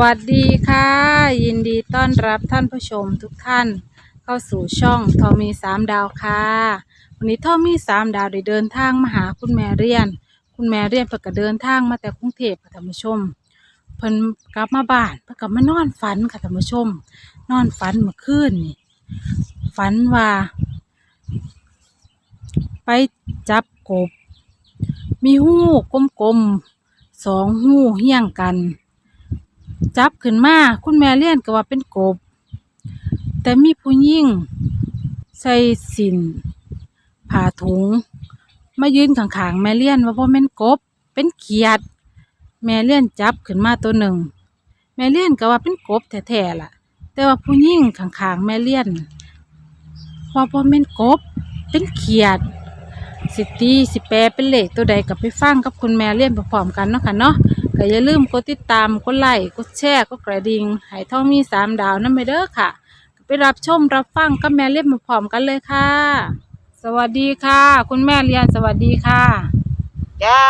วัสดีค่ะ ยินดีต้อนรับท่านผู้ชมทุกท่าน เข้าสู่ช่องทอมีสามดาวค่ะ วันนี้ทอมีสามดาวได้เดินทางมาหาคุณแม่เรียน คุณแม่เรียนเพิ่นก็เดินทางมาแต่กรุงเทพค่ะท่านผู้ชม เพิ่นกลับมาบ้านเพิ่นก็มานอนฝันค่ะท่านผู้ชม นอนฝันเมื่อคืนนี่ฝันว่า ไปจับกบ มีหูกลมๆสองหูเฮี้ยงกัน จับขึ้นมาคุณแม่เลี้ยนก็ว่าเป็นกบ แต่มีผู้หญิงใส่สินผ้าถุง มายืนข้างๆแม่เลี้ยนว่าบ่แม่นกบ เป็นเขียด แม่เลี้ยนจับขึ้นมาตัวหนึ่ง แม่เลี้ยนก็ว่าเป็นกบแท้ๆล่ะ แต่ว่าผู้หญิงข้างๆแม่เลี้ยนว่าบ่แม่นกบ เป็นเขียดสิตีสิแปลเป็นเหลขตัวใดกับไปฟังกับคุณแม่เลี้ยนพร้อมๆกันเนาะค่ะเนาะ ก็อย่าลืมกดติดตามกดไลค์กดแชร์กดกระดิ่งให้ท่องมีสามดาวนั่นไปเด้อค่ะ ไปรับชมรับฟังกับแม่เล่นมาพร้อมกันเลยค่ะ สวัสดีค่ะ คุณแม่เรียนสวัสดีค่ะ จ้า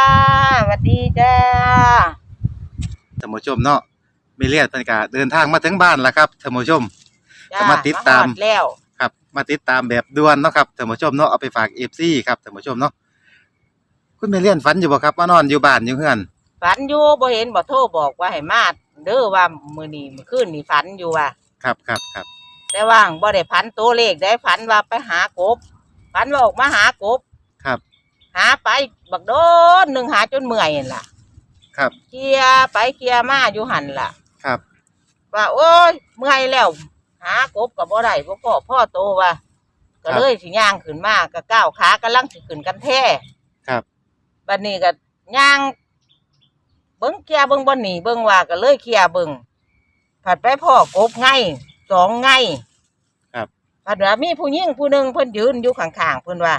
สวัสดีจ้า ท่านผู้ชมเนาะเมเลียนเพิ่นก็เดินทางมาถึงบ้านแล้วครับท่านผู้ชม จ้าก็มาติดตาม ฮอแล้ว ครับมาติดตามแบบด่วนเนาะครับท่านผู้ชมเนาะเอาไปฝาก FC ครับท่านผู้ชมเนาะคุณเมเลียนฝันอยู่บ่ครับมานอนอยู่บ้านอยู่เฮือน ฝันอยู่บ่เห็นบ่โทรบอกว่าให้มาเด้อว่ามื้อนี้มื้อคืนนี่ฝันอยู่ว่า ครับครับครับแต่ว่างบ่ได้ฝันตัวเลขได้ฝันว่าไปหากบฝันว่าออกมาหากบ ครับ หาไปบักโดนหนึงหาจนเมื่อยนั่นล่ะครับเคลียร์ไปเคลียร์มาอยู่หั่นล่ะ ครับว่าโอ้ยเมื่อยแล้ว หากบก็บ่ได้บ่พ่อพ่อโตว่า ก็เลยสิย่างขึ้นมาก็ก้าวขากำลังสิขึ้นกันแท้ครับบัดนี้ก็ย่าง เบิ้งเคลียร์เบิ้งบ่หนีเบิ้งว่าก็เลยเคลียร์เบิ้งผัดไปพ่อกบไงสองไงครับ ผัดว่ามีผู้หญิงผู้หนึ่งเพิ่นยืนอยู่ข้างๆเพิ่นว่า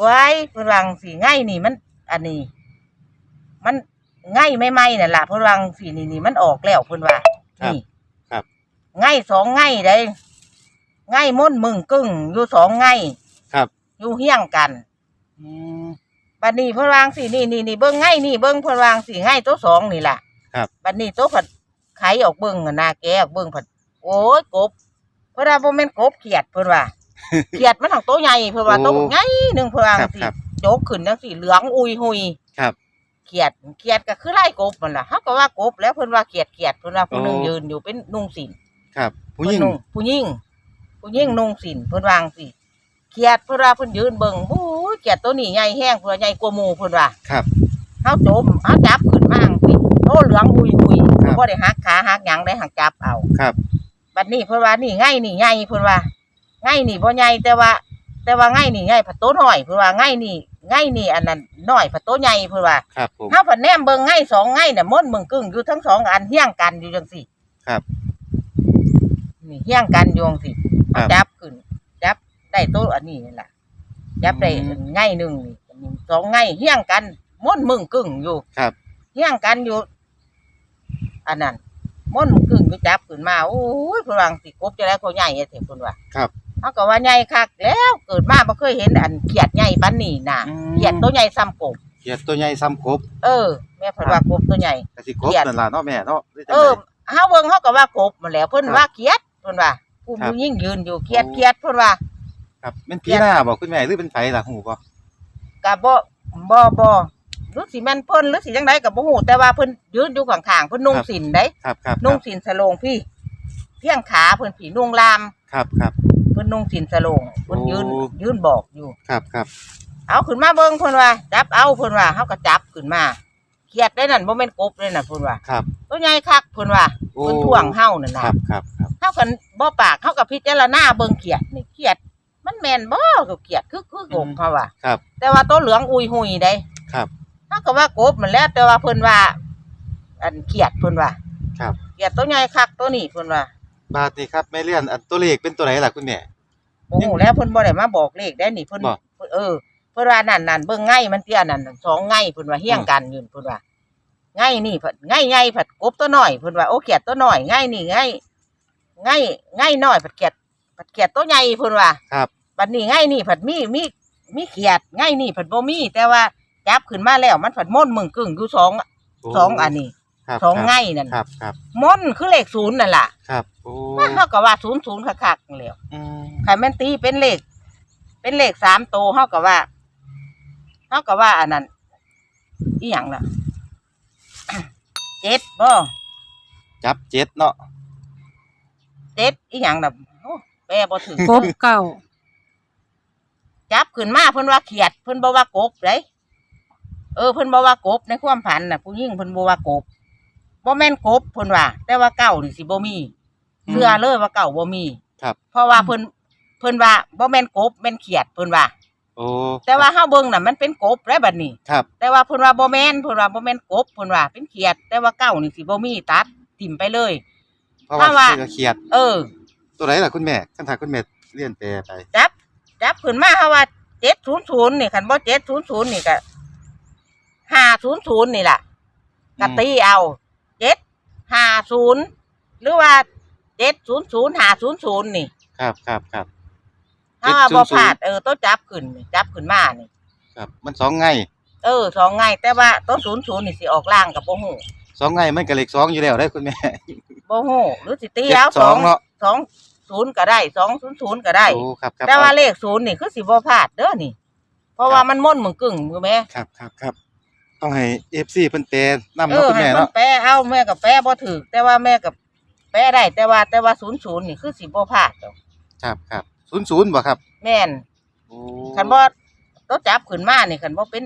ไว้เพิ่นวาจังสีไงนี่มัน อันนี้ มันไงไม่ไหมนั่นล่ะเพิ่นวาจังสีนี่นี่มันออกแล้วเพิ่นว่าครับนี่ครับ ไงสองไงได้ไงม่นมึงกึ่งอยู่สองไงครับ อยู่เฮี้ยงกัน อืม บัดนี้เพิ่นวางสินี่นี่นี่เบิ่งไงนี่เบิ่งเพิ่นวางสิไงตัวสองนี่ล่ะครับ บัดนี้ตัวผัดไขออกเบิ่งอะนาแกออกเบิ่งผัดโอ้ยกบเพิ่นว่าบ่แม่นกบเขียดเพิ่นว่า เขียดมันของตัวใหญ่เพิ่นว่าตัวใหญ่หนึงเพิ่นวางครับสิครับโจกขึ้นจังสิเหลืองอุยหุยครับ เขียดเขียดก็คือไล่กบมันล่ะเฮาก็ว่ากบแล้วเพิ่นว่าเขียดเขียดเพิ่นว่าผู้หนึงโอ้ยืนอยู่เป็นนุ่งสิน ครับ ผู้หญิง เพิ่นนุ่ผู้หญิงผู้หญิงนุ่งสินเพิ่นวางสิเขียดเพิ่นว่าเพิ่นยืนเบิ่งโอ้ยเขียดตัวนี้ใหญ่แห้งเพิ่นว่าใหญ่กว่าหมู่เพิ่นว่าครับ เฮาจมเฮาจับขึ้นมาจังซี่โตเหลืองอุยอุยครับ บ่ได้หักขาหักหยังได้หักจับเอา ครับ บัดนี้เพิ่นว่านี่ไงนี่ใหญ่เพิ่นว่าไงนี่บ่ใหญ่แต่ว่า แต่ว่าไงนี่ใหญ่ผัดโตน้อยเพิ่นว่าไงนี่ไงนี่อันนั้นน้อยผัดโตใหญ่เพิ่นว่าครับผม เฮาผัดแนมเบิ่งไงสองไงน่ะม่นมึงกึ่งอยู่ทั้งสองอันเฮี้ยงกันอยู่จังซี่ครับ นี่เฮี้ยงกันอยู่จังซี่ครัเฮาบจับขึ้นจับ ได้โตอันนี้นี่ล่ะจับได้อืมไงหนึงนี่สองไงเฮี้ยงกันม่นมึงกึ่งอยู่ครับเฮี้ยงกันอยู่ อันนั้นม่อนกึ่งไปจับขึ้นมาโอ้ยพลังสิกบจะได้เขาใหญ่เถอะคุณว่าครับเขาก็ว่าใหญ่คักแล้วเกิดมาบ่เคยเห็นอันเขียดใหญ่ปานนี้น่ะอืมเขียดตัวใหญ่ซ้ำกบเขียดตัวใหญ่ซ้ำกบเออแม่เพิ่นว่ากบตัวใหญ่ก็สิกเขีบยดนั่นล่ะเนาะแม่เนาะหรือจังเอใดอเฮาเบิ่งเฮาก็ว่ากบมาแหล้วเพิ่นครับว่าเขียดเพิ่นว่าผู้ครับผู้ยิ่งยืนอยู่เขียดโอ้เขียดเพิ่นว่า ครับแม่นผีหน้าบ่คุณแม่หรือเป็นไผล่ะฮู้บ่ก็บ่บ่บ่หรือสิแม่นเพิ่นหรือสิจังไดก็บ่ฮู้แต่ว่าเพิ่นยืนอยู่ข้างๆเพิ่นนุ่งสินได้ครับครับคนุ่รังบสินสโลงพี่ เพียงขาเพิ่นผีนุ่งลามครับครับเพิ่นนุ่งสินสโลงเพิ่นยืนโอ้ยืนบอกอยู่ครับครับเอาขึ้นมาเบิ่งเพิ่นว่าจับเอาเพิ่นว่าเฮาก็จับขึ้นมาเครียดได้นั่นบ่แม่นกบเลยน่ะเพิ่นว่าครับตัวใหญ่คักเพิ่นว่าโอ้เพิ่นท่วงเฮานั่นคน่ะรับครับครับเฮากันบ่ปากเฮาก็พิจารณาเบิ่งเครียดนี่เครียด มันแม่นบ่ก็เครียดคือคือกบเฮาว่าครับ แต่ว่าตัวเหลืองอุยหุยได้ครับเฮาก็ว่ากบมันแหล้ว แต่ว่าเพิ่นว่า อันเครียดเพิ่นว่าครับเครียดตัวใหญ่คักตัวนี้เพิ่นว่า บาดนี้ครับแม่เลียนอันตัวเลขเป็นตัวไหนล่ะคุณแม่ โอ้โหแล้วเพิ่นบ่ได้มาบอกเลขได้นี่เพิ่นบ่เพิ่นเออเพิ่นว่านั่นนั่นเบิ่งไงมันเตี้ยนั่นนั่นสองไงเพิ่นว่าเฮี้ยงกันอยู่เพิ่นว่าไงนี่เพิ่นไงใหญ่ผัดกบตัวน้อยเพิ่นว่าโอ้เขียดตัวน้อยไงนี่ไงไงไงน้อยผัดเขียดผัดเขียดตัวใหญ่เพิ่นว่าครับ บัดนี้ไงนี่ผัดมีมีมีเขียดไงนี่ผัดบ่มี แต่ว่าจับขึ้นมาแล้วมันผัดม่นมึงกึ่งอยู่สองโสองอันนี้ครับสองครับไง่นั่นครับครับมนคือเลขศูนย์นั่นล่ะ ครับโอ้มันเท่ากับว่าศูนย์ศูนย์คักๆนั่นแหล้วอืมคันแม่นตีเป็นเลข เป็นเลขสามโตวเท่ากับว่าเท่ากับว่าอันนั้นอีหยังล่ะเจ็ดบ่จับเจ็ดเนาะเจ็ดอีหยังล่ะโอ้แปลบ่ถึงกบเก่า จับขึ้นมาเพิ่นว่าเขียดเพิ่นบ่ว่ากบเด้เออเพิ่นบ่ว่ากบในความฝันน่ะ ผู้หญิงเพิ่นบ่ว่ากบบ่แม่นกบเพิ่นว่า แต่ว่าเก้านี่สิบ่มีเชื่อเลยว่าเก้าบ่มีครับ เพราะว่าเพิ่นเพิ่นว่าบ่แม่นกบแม่นเขียดเพิ่นว่าโอ้แต่ว่าเฮาเบิ่งน่ะมันเป็นกบแล้วบัดนี้ครับ แต่ว่าเพิ่นว่าบ่แม่นเพิ่นว่าบ่แม่นกบเพิ่นว่าเป็นเขียด แต่ว่าเก้านี่สิบ่มีตัดถิ่มไปเลยเพราะว่าถ้าว่าเสือเขียด เออ ตัวไหนล่ะคุณแม่คันถาคุณแม่เรียนแปลไปจับ จับขึ้นมาเฮาว่า700นี่คันบ่700นี่ก็500นี่ล่ะก็ตีเอา750หรือว่า700 500นี่ ครับครับครับถ้าว่าบ่700พลาดเออต้องจับขึ้นนี่จับขึ้นมานี่ ครับ มันสองไงเออสองไงแต่ว่าต้น00นี่สิออกล่างกับบ่ฮู้สองไงมันก็เลขสองอยู่แล้วได้อคุณแม่บ่ฮู้หรือสิตีเจ็ดเอาสองเนาะสอง ศูนย์ก็ได้สองศูนย์ศูนย์ก็ได้ โอ้ครับครับแต่ว่าเอเลขศูนย์นี่คือสิบ่พลาดเด้อนี่ เพราะว่ามันม่นเหมือนกึ่งมือแม่ครับครับครับต้องให้ FC เพิ่นแปลนำเอเนาะอคุณให้แม่มันเนาะแปลเอาแม่กับแปลบ่ถูกแต่ว่าแม่กับแปลได้แต่ว่าแต่ว่าศูนย์ศูนย์นี่คือสิบ่พลาดดอกครับครับ00บ่ครับแม่นโอ้คันบ่ตัวจับขึ้นมานี่คันบ่เป็น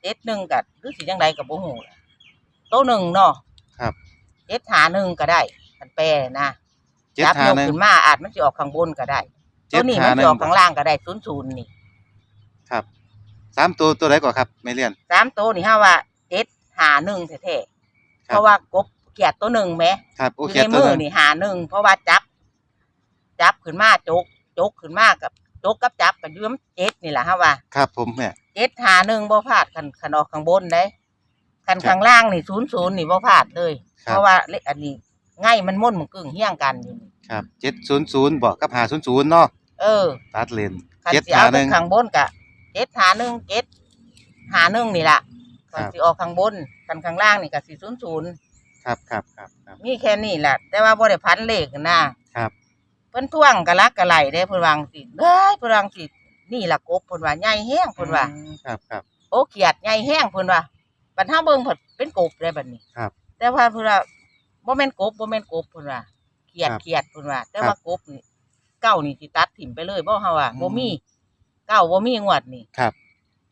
เจ็ดหนึ่งก็หรือสิจังใดก็บ่ฮู้ล่ะโตวหนึ่งเนาะครับเจ็ดหาหนึ่งก็ได้คันแปลนะ เจ็ดจับหายกหนึ่ง ขึ้นมาอาจมันสิออกข้างบนก็ได้เจ็ตัดวนี้หามันหสินึ่งออกข้างล่างก็ได้ศูนย์ศูนย์นี่ครับสามตัวตัวไหนก่อนครับไม่เรียน สามตัวนี่ฮะว่าเจ็ดหาหนึ่งแท้ๆครับ เพราะว่ากบเกียดตัวหนึ่งไหมครับอโอยู่เคในตัวมือนั้นนี่หาหนึ่งเพราะว่าจับ จับขึ้นมาจกจกขึ้นมากับจกกับจับกับยืมเจ็ดนี่แหละฮะว่า ครับผมแม่ เจ็ดหาหนึ่งบ่พลาดคันคันออกข้างบนได้คันครับข้างล่างนี่ศูนย์ศูนย์นี่บ่พลาดเลย ครับ เพราะว่าเลขอันนี้ ง่ายมันม่วนมันกึ่งเฮี้ยงกันอยู่นี่ครับเจ็ดศูนย์ศูนย์บอกกับหาศูนย์ศูนย์เนาะเออตัดเลนคันเจ็ดสิหาเอาหถึนึ่ง งข้างบนกะเจ็ดหาหนึ่งเจ็ดหาหนึ่งนี่ล่ะครับคันสิออกข้างบนคันข้างล่างนี่ก็สี่ศูนย์ศูนย์ครับครับครับครับ มีแค่นี้แหละแต่ว่าบ่ได้พันเลขนะครับ เพิ่นท่วงกะลักกะไหลได้เพิ่นวาจังสิเด้ยเพิ่นวาจังสินี่ล่ะกบเพิ่นว่าใหญ่แห้งเพิ่นว่า อืมครับครับ โอ้เขียดใหญ่แห้งเพิ่นว่าบัดเฮาเบิ่งเพิ่นเป็นกบได้บัดนี้ครับ แต่ว่าเพิ่นว่า บ่แม่นกบบ่แม่นกบเพิ่นว่าเขียดครับเขียดเพิ่นว่า แต่ครับว่ากบนี่เก้านี่สิตัดถิ่มไปเลยบ่เฮาว่าบ่มีเก้าบ่มีงวดนี่ครับ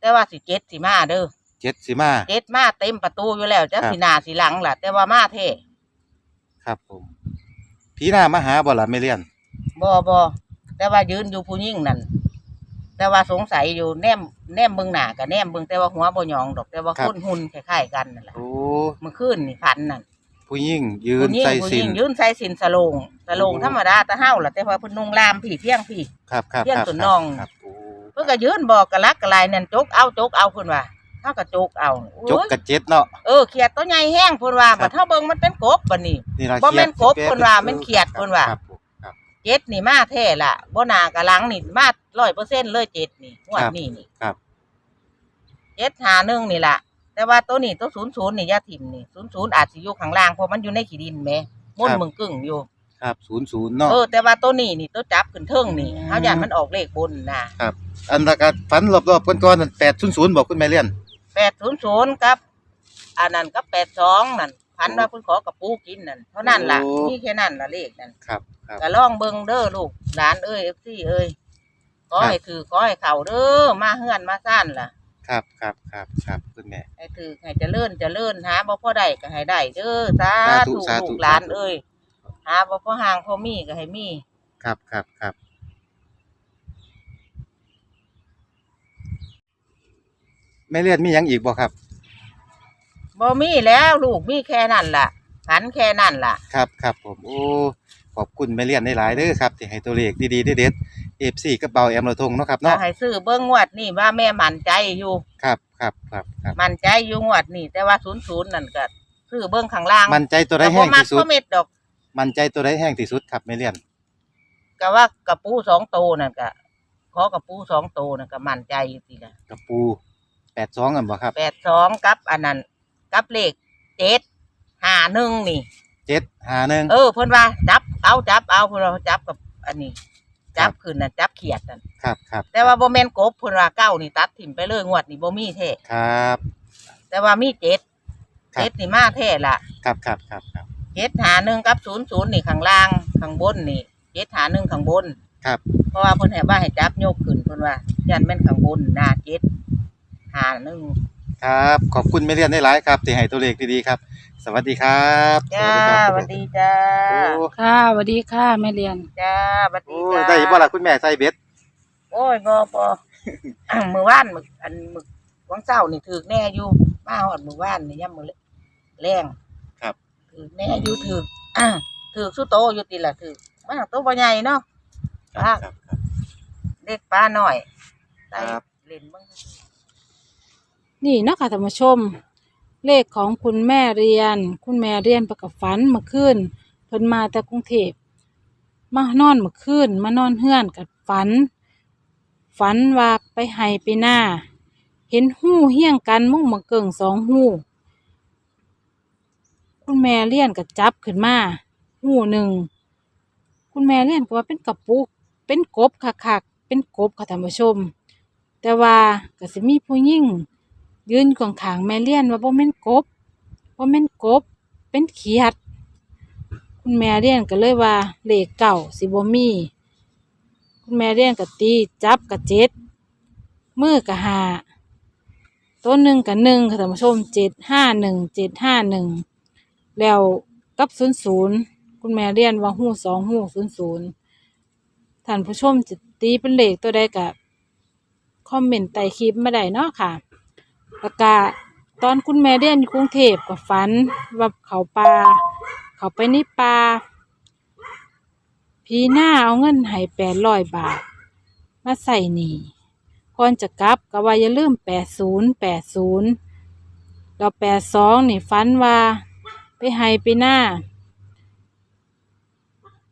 แต่ว่าสิเจ็ดสิมาเด้อเจ็ดสิมา เจ็ดมาเต็มประตูอยู่แล้วจักครับ สิหน้าสิหลังล่ะ แต่ว่ามาแท้ครับผมผีหน้ามาหาบ่ล่ะไม่เรียนบ่บ่แต่ว่ายืนอยู่ผู้หญิงนั่นแต่ว่าสงสัยอยู่แนมแนมเบิ่งหน้ากับแนมเบิ่งแต่ว่าหัวบ่หยองดอกแต่ว่าครับคนหุ่นคล้ายๆกันนั่นแหละโอ้ เมื่อคืนนี่พันนั่น ผู้หญิงยืนผู้หญิงใส่ผู้หสิญินงยืนใส่สินสะโลงสะโลงโอ้ธรรมดาแตะเฮาล่ะแต่ว่าเพิ่นนุ่งลามผีเพียงผี ครับครับเพี้ยนครับสุนครับน่อง ครับโอ้เพิ่นก็ยืนบอกกะลักกะลายนั่นจกเอาจกเอาเพิ่นว่าเฮาก็จกเอาโอ้ยจกกับเจ็ดเนาะ เออเขียดตัวใหญ่แห้งเพิ่นว่าครับ บัดเฮาเบิ่งมันเป็นกบบัดนี้ นี่ล่ะบ่แม่นขียดกบเพิ่นว่าแม่นเขียดเพิ่นว่า ครับผมครับ เจ็ดนี่มาแท้ล่ะบ่นากะหลังนี่มา100%เลยเจ็ดนี่งวดครับนี้นี่ครับ เจ็ดหาหนึ่งนี่ล่ะ แต่ว่าตัวนี้ตัวศูนย์ศูนย์นี่อยาถิ่มนี่ศูนย์ศูนย์อาจสิอยู่ข้างล่างเพราะมันอยู่ในขี้ดินแหมมุ่นมึงกึ่งอยู่ ครับศูนย์ศูนย์เนาะ เออแต่ว่าตัวนี้นี่ตัวจับขึ้นเทิงนี่เฮาย่านมันออกเลขบนนะครับอันนั้นก็ฝันรอบๆก่อนๆนั่นแปดศูนย์ศูนย์บอกคุณแม่เรียน800กับอันนั้นกับ82นั่นพันว่าเพิ่นขอกับปูกินนั่นเท่านั้นล่ะโอ้มีแค่นั้นล่ะเลขนั่นครับครับ ก็ลองเบิ่งเด้อลูกหลานเอ้ย FC เอ้ยขอให้ถือขอให้เข้าเด้อมาเฮือนมาซ่านล่ะ ครับครับครับครับคุณแม่ ให้ถือให้เจริญเจริญหาบ่พอได้ก็ให้ได้เด้อสาสาธุธุสาธุ ลูกหลานสาธุเอ้ยหาบ่พอห่างพอมีก็ให้มีครับครับครับแม่เลียนมีหยังอีกบ่ครับ บ่มีแล้วลูกมีแค่นั้นล่ะขันแค่นั้นล่ะ ครับครับผมโอ้ขอบคุณแม่เลียนหลายๆเด้อครับที่ให้ตัวเลขดีๆเด็ด ๆ FC กับเบาแอมเราทงเนาะครับก็เนาะให้ซื้อเบิ่งงวดนี่ว่าแม่มั่นใจอยู่ครับครับครับครับมั่นใจอยู่งวดนี่แต่ว่า00นั่นก็ซื้อเบิ่งข้างล่างมั่นใจตัวใดแต่แห้บ่งมักที่สุดบ่เม็ดดอกมั่นใจตัวใดแห้งที่สุดครับแม่เลียนก็ว่ากระปูสองโตวนั่นก็ขอกระปูสองโตวนั่นก็มั่นใจอยู่สิล่ะกระปู82อันบ่ครับ82กับอันนั้นกับเลข7หาหนึ่งนี่ เจ็ดหาหนึ่งเออเพิ่นว่าจับเอาจับเอาเพิ่นว่าจับกับอันนี้ จับขึ้นน่ะจับเขียดนั่นครับครับแต่ว่าบ่แม่นกบเพิ่นว่าเก้านี่ตัดถิ่มไปเลยงวดนี่บ่มีแท้ครับ แต่ว่ามีเจ็ดครับ เจ็ดนี่มาแท้ล่ะครับครับครับครับเจ็ดหาหนึ่งกับศูนย์ศูนย์นี่ข้างล่างข้างบนนี่เจ็ดหาหนึ่งข้างบน ครับเพราะว่าเพิ่นให้ว่าให้จับโยกขึ้นเพิ่นว่ายันแม่นข้างบนหน้าเจ็ดหาหนึ่ง ครับ ขอบคุณแม่เลียนได้หลายครับที่ให้ตัวเลขดีๆครับ สวัสดีครับจ้าครัสวัสดีจ้าโอ้ค่ะสวัสดีค่ะแม่เรียนจ้าสวัสดีโอ้จ้าได้บ่ล่ะคุณแม่ใส่เบ็ดโอ้ยบ่บ่มื้อวานมื้ออันมื้อวันเช้านี่ถึกแน่อยู่มาฮอดมื้อวานนี่ยามมื้อแรงครับถึกแน่อยู่ถึกอ่าถึกสุโตอยู่ติล่ะถึกมาโตบ่ใหญ่เนาะครับครับครับเด็กปลาน้อยใส่ครับเล่นเบิ่งนี่เนาะค่ะท่านผู้ชม เลขของคุณแม่เรียน คุณแม่เรียนประกับฝันเมื่อคืนเพิ่นมาแต่กรุงเทพมานอนเมื่อคืนมานอนเฮือนกับฝัน ฝันว่าไปไห้ไปหน้า เห็นหู้เฮี้ยงกันมุ่งมาเกิงสองหู้คุณแม่เรียนก็จับขึ้นมาหู้หนึ่งคุณแม่เรียนก็ว่าเป็นกระปุก เป็นกบคักๆเป็นกบค่ะท่านผู้ชม แต่ว่าก็สิมีผู้หญิง ยืนขอยู่ข้างแม่เลี้ยนว่าบ่แม่นกบบ่แม่นกบ เป็นเขียด คุณแม่เลี้ยนก็เลยว่าเลขเก่าสิบ่มี คุณแม่เลี้ยนก็ตีจับก็เจ็ดมือก็หาตัวหนึ่งกับหนึ่งค่ะท่านผู้ชมเจ็ดห้าหนึ่งเจ็ดห้าหนึ่งแล้วกับศูนย์ศูนย์คุณแม่เลี้ยนว่าหูสองหูศูนย์ศูนย์ท่านผู้ชมจะตีเป็นเลขตัวใดกับคอมเมนต์ใต้คลิปมาได้เนาะค่ะ แล้วก็ตอนคุณแม่เรียนอยู่กรุงเทพกับฝันว่าเขาป่าเขาไปในป่าพีหน้าเอาเงินให้แปดร้อยบาท มาใส่หนีก่อนจะกลับก็ว่าอย่าลืมแปดศูนย์แปดศูนย์แล้วแปดสองนี่ฝันว่า ไปให้ไปหน้า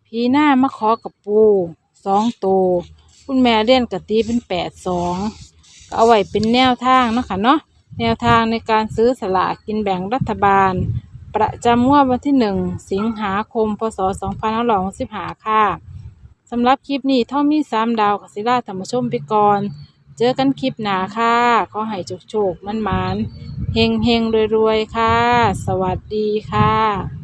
พีหน้ามาขอกับปูสองตัวคุณแม่เรียนกะตีเป็นแปดสองก็เอาไว้เป็นแนวทางเนาะค่ะเนาะ แนวทางในการซื้อสลากกินแบ่งรัฐบาล ประจำงวดวันที่หนึ่งสิงหาคม พศสองพันห้าร้อยสิบห้าค่ะสำหรับคลิปนี้ท่อมีสามดาวกสิราธรรมชมไปก่อน เจอกันคลิปหนาค่ะ ขอให้โชคๆมันมันเฮงเฮงรวย ๆ ค่ะ สวัสดีค่ะ